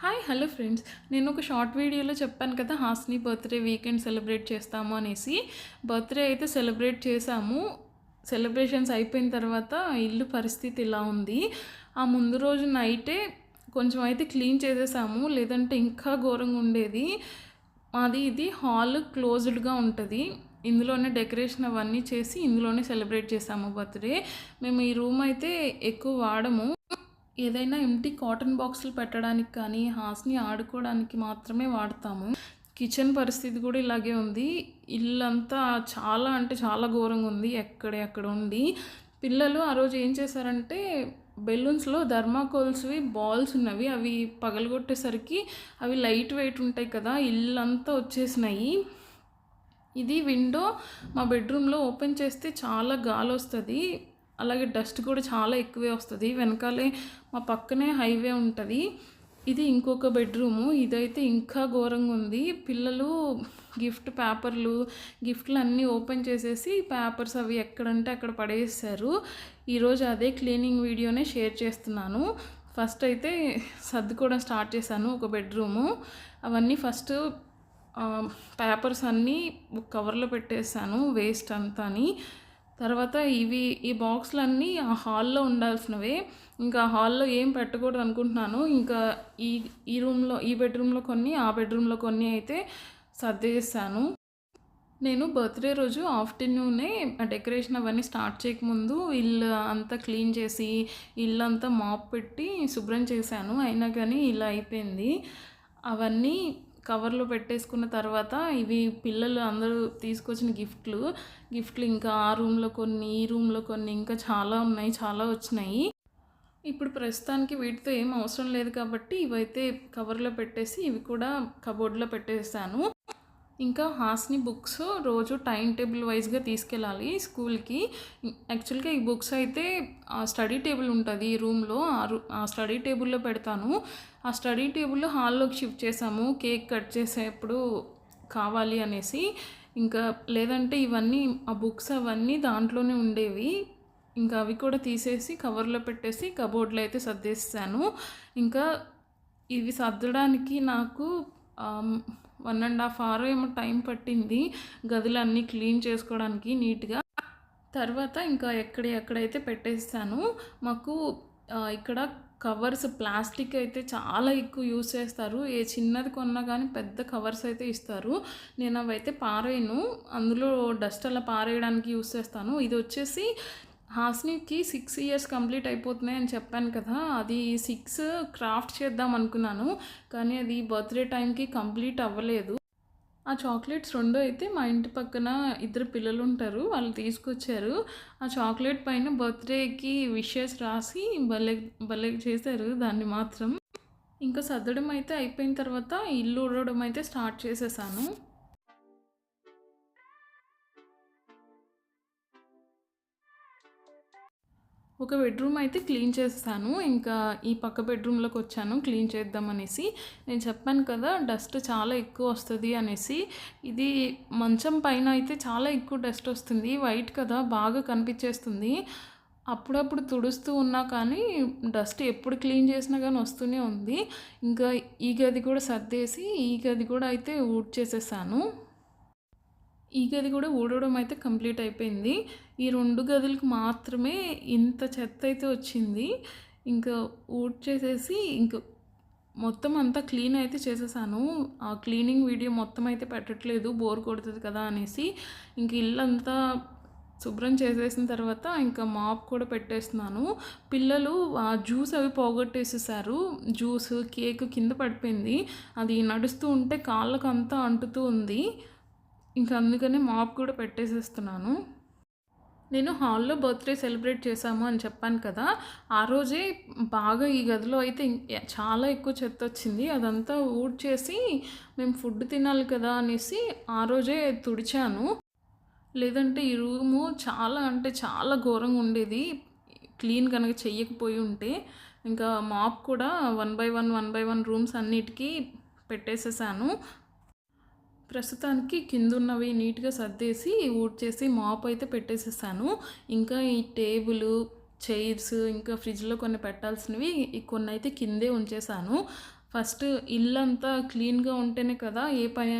Hi hello friends నేను ఒక short వీడియోలో చెప్పాను కదా హాస్ని బర్త్డే వీకెండ్ సెలబ్రేట్ చేస్తాము అనేసి. బర్త్డే అయితే సెలబ్రేట్ చేశాము. సెలబ్రేషన్స్ అయిపోయిన తర్వాత ఇల్లు పరిస్థితి ఇలా ఉంది. ఆ ముందు రోజు నైటే కొంచెం అయితే క్లీన్ చేసేసాము. లేదంటే ఇంకా ఘోరంగా ఉండేది. మాది ఇది హాల్ క్లోజ్డ్గా ఉంటుంది. ఇందులోనే డెకరేషన్ అవన్నీ చేసి ఇందులోనే సెలబ్రేట్ చేసాము బర్త్డే. మేము ఈ రూమ్ అయితే ఎక్కువ వాడము. ఏదైనా ఎంటీ కాటన్ బాక్సులు పెట్టడానికి కానీ హాస్ని ఆడుకోవడానికి మాత్రమే వాడతాము. కిచెన్ పరిస్థితి కూడా ఇలాగే ఉంది. ఇల్లంతా చాలా అంటే చాలా ఘోరంగా ఉంది ఎక్కడే అక్కడ ఉంది పిల్లలు ఆ రోజు ఏం చేశారంటే బెలూన్స్లో ధర్మాకోల్స్వి బాల్స్ ఉన్నవి అవి పగలగొట్టేసరికి అవి లైట్ వెయిట్ ఉంటాయి కదా ఇల్లంతా వచ్చేసినాయి. ఇది విండో మా బెడ్రూమ్లో ఓపెన్ చేస్తే చాలా గాలి వస్తుంది. అలాగే డస్ట్ కూడా చాలా ఎక్కువే వస్తుంది. వెనకాలే మా పక్కనే హైవే ఉంటుంది. ఇది ఇంకొక బెడ్రూము. ఇదైతే ఇంకా ఘోరంగా ఉంది. పిల్లలు గిఫ్ట్ పేపర్లు గిఫ్ట్లు అన్నీ ఓపెన్ చేసేసి పేపర్స్ అవి ఎక్కడంటే అక్కడ పడేసారు ఈరోజు అదే క్లీనింగ్ వీడియోనే షేర్ చేస్తున్నాను. ఫస్ట్ అయితే సర్దుకోవడం స్టార్ట్ చేశాను ఒక బెడ్రూము. అవన్నీ ఫస్ట్ పేపర్స్ అన్నీ కవర్లో పెట్టేశాను వేస్ట్ అంతా అని తర్వాత ఇవి ఈ బాక్స్లన్నీ ఆ హాల్లో ఉండాల్సినవే. ఇంకా హాల్లో ఏం పెట్టకూడదు అనుకుంటున్నాను. ఇంకా ఈ ఈ రూమ్లో ఈ బెడ్రూమ్లో కొన్ని ఆ బెడ్రూమ్లో కొన్ని అయితే సర్దేశాను నేను బర్త్డే రోజు ఆఫ్టర్నూనే డెకరేషన్ అవన్నీ స్టార్ట్ చేయకముందు ఇల్లు అంతా క్లీన్ చేసి ఇల్లు అంతా మాప్ పెట్టి శుభ్రం చేశాను. అయినా కానీ ఇలా అయిపోయింది. అవన్నీ కవర్లో పెట్టేసుకున్న తర్వాత ఇవి పిల్లలు అందరూ తీసుకొచ్చిన గిఫ్ట్లు. గిఫ్ట్లు ఇంకా ఆ రూమ్లో కొన్ని ఈ రూమ్లో కొన్ని ఇంకా చాలా ఉన్నాయి చాలా వచ్చినాయి. ఇప్పుడు ప్రస్తుతానికి వీటితో ఏం అవసరం లేదు కాబట్టి ఇవైతే కవర్లో పెట్టేసి ఇవి కూడా కబోర్డ్లో పెట్టేసాను ఇంకా హాస్ని బుక్స్ రోజు టైం టేబుల్ వైజ్గా తీసుకెళ్ళాలి స్కూల్కి. యాక్చువల్గా ఈ బుక్స్ అయితే స్టడీ టేబుల్ ఉంటుంది ఈ రూమ్లో. ఆ రూ ఆ స్టడీ టేబుల్లో పెడతాను. ఆ స్టడీ టేబుల్లో హాల్లోకి షిఫ్ట్ చేసాము కేక్ కట్ చేసేప్పుడు కావాలి అనేసి. ఇంకా లేదంటే ఇవన్నీ ఆ బుక్స్ అవన్నీ దాంట్లోనే ఉండేవి. ఇంకా అవి కూడా తీసేసి కవర్లో పెట్టేసి కబోర్డ్లో అయితే సర్దేస్తాను ఇంకా ఇవి సర్దడానికి నాకు వన్ అండ్ హాఫ్ అవర్ ఏమో టైం పట్టింది. గదులన్నీ క్లీన్ చేసుకోవడానికి నీట్గా. తర్వాత ఇంకా ఎక్కడ ఎక్కడైతే పెట్టేస్తాను మాకు ఇక్కడ కవర్స్ ప్లాస్టిక్ అయితే చాలా ఎక్కువ యూస్ చేస్తారు. ఏ చిన్నది కొన్నా కానీ పెద్ద కవర్స్ అయితే ఇస్తారు. నేను అవైతే పారేయను అందులో డస్ట్ అలా పారేయడానికి యూస్ చేస్తాను. ఇది వచ్చేసి హాస్నికి సిక్స్ ఇయర్స్ కంప్లీట్ అయిపోతున్నాయి అని చెప్పాను కదా అది సిక్స్ క్రాఫ్ట్ చేద్దాం అనుకున్నాను కానీ అది బర్త్డే టైంకి కంప్లీట్ అవ్వలేదు. ఆ చాక్లెట్స్ రెండో అయితే మా ఇంటి పక్కన ఇద్దరు పిల్లలు ఉంటారు వాళ్ళు తీసుకొచ్చారు. ఆ చాక్లెట్ పైన బర్త్డేకి విషెస్ రాసి భలే భలే చేశారు దాన్ని మాత్రం. ఇంకా సర్దడం అయితే అయిపోయిన తర్వాత ఇల్లు ఉడవడం అయితే స్టార్ట్ చేసేసాను. ఒక బెడ్రూమ్ అయితే క్లీన్ చేస్తాను. ఇంకా ఈ పక్క బెడ్రూమ్లోకి వచ్చాను క్లీన్ చేద్దామనేసి నేను చెప్పాను కదా డస్ట్ చాలా ఎక్కువ వస్తుంది అనేసి. ఇది మంచం పైన అయితే చాలా ఎక్కువ డస్ట్ వస్తుంది. వైట్ కదా బాగా కనిపించేస్తుంది. అప్పుడప్పుడు తుడుస్తూ ఉన్నా కానీ డస్ట్ ఎప్పుడు క్లీన్ చేసినా కానీ వస్తూనే ఉంది. ఇంకా ఈ గది కూడా సర్దేసి ఈ గది కూడా అయితే ఊడ్ చేసేసాను ఈ గది కూడా ఊడవడం అయితే కంప్లీట్ అయిపోయింది. ఈ రెండు గదులకు మాత్రమే ఇంత చెత్త అయితే వచ్చింది. ఇంకా ఊడ్ చేసేసి ఇంక మొత్తం అంతా క్లీన్ అయితే చేసేసాను. ఆ క్లీనింగ్ వీడియో మొత్తం అయితే పెట్టట్లేదు బోర్ కొడుతుంది కదా అనేసి. ఇంక ఇల్లంతా శుభ్రం చేసేసిన తర్వాత ఇంకా మాప్ కూడా పెట్టేస్తున్నాను. పిల్లలు ఆ జ్యూస్ అవి పోగొట్టేసేసారు. జ్యూస్ కేక్ కింద పడిపోయింది. అది నడుస్తూ ఉంటే కాళ్ళకు అంతా అంటుతూ ఉంది. ఇంకా అందుకనే మాప్ కూడా పెట్టేసేస్తున్నాను. నేను హాల్లో బర్త్డే సెలబ్రేట్ చేశాము అని చెప్పాను కదా ఆ రోజే బాగా ఈ గదిలో అయితే చాలా ఎక్కువ చెత్త వచ్చింది. అదంతా ఊడ్ చేసి మేము ఫుడ్ తినాలి కదా అనేసి ఆ రోజే తుడిచాను. లేదంటే ఈ రూము చాలా అంటే చాలా ఘోరంగా ఉండేది. క్లీన్ కనుక చెయ్యకపోయి ఉంటే ఇంకా మాప్ కూడా one by one one by one rooms అన్నిటికీ పెట్టేసేసాను. ప్రస్తుతానికి కింద ఉన్నవి నీట్గా సర్దేసి ఊడ్చేసి మాప్ అయితే పెట్టేసేసాను. ఇంకా ఈ టేబుల్ చైర్స్ ఇంకా ఫ్రిడ్జ్లో కొన్ని పెట్టాల్సినవి కొన్ని అయితే కిందే ఉంచేసాను. ఫస్ట్ ఇల్లంతా క్లీన్గా ఉంటేనే కదా ఏ పని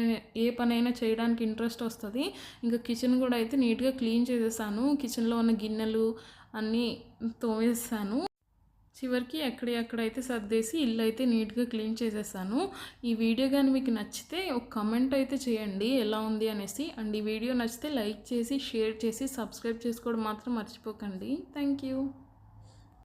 ఏ పనైనా చేయడానికి ఇంట్రెస్ట్ వస్తుంది. ఇంకా కిచెన్ కూడా అయితే నీట్గా క్లీన్ చేసేసాను. కిచెన్లో ఉన్న గిన్నెలు అన్నీ తోమేసాను చివరికి ఎక్కడెక్కడైతే సర్దేసి ఇల్లు అయితే నీట్గా క్లీన్ చేసేసాను. ఈ వీడియో కానీ మీకు నచ్చితే ఒక కమెంట్ అయితే చేయండి ఎలా ఉంది అనేసి. అండ్ ఈ వీడియో నచ్చితే లైక్ చేసి షేర్ చేసి సబ్స్క్రైబ్ చేసుకోవడం మాత్రం మర్చిపోకండి. Thank you.